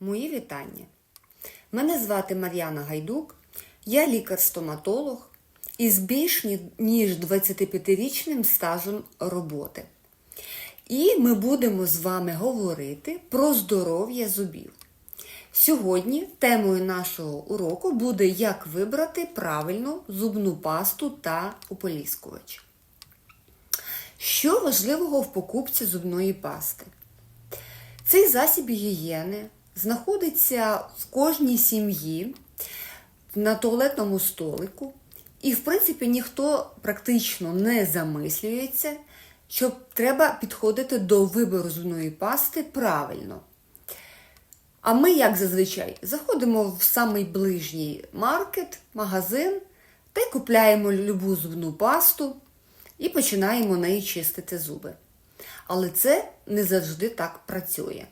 Мої вітання. Мене звати Мар'яна Гайдук, я лікар-стоматолог із більш ніж 25-річним стажем роботи. І ми будемо з вами говорити про здоров'я зубів. Сьогодні темою нашого уроку буде як вибрати правильну зубну пасту та ополіскувач. Що важливого в покупці зубної пасти? Цей засіб гігієни знаходиться в кожній сім'ї на туалетному столику, і, в принципі, ніхто практично не замислюється, що треба підходити до вибору зубної пасти правильно. А ми, як зазвичай, заходимо в самий ближній маркет, магазин та й купляємо любу зубну пасту і починаємо нею чистити зуби. Але це не завжди так працює.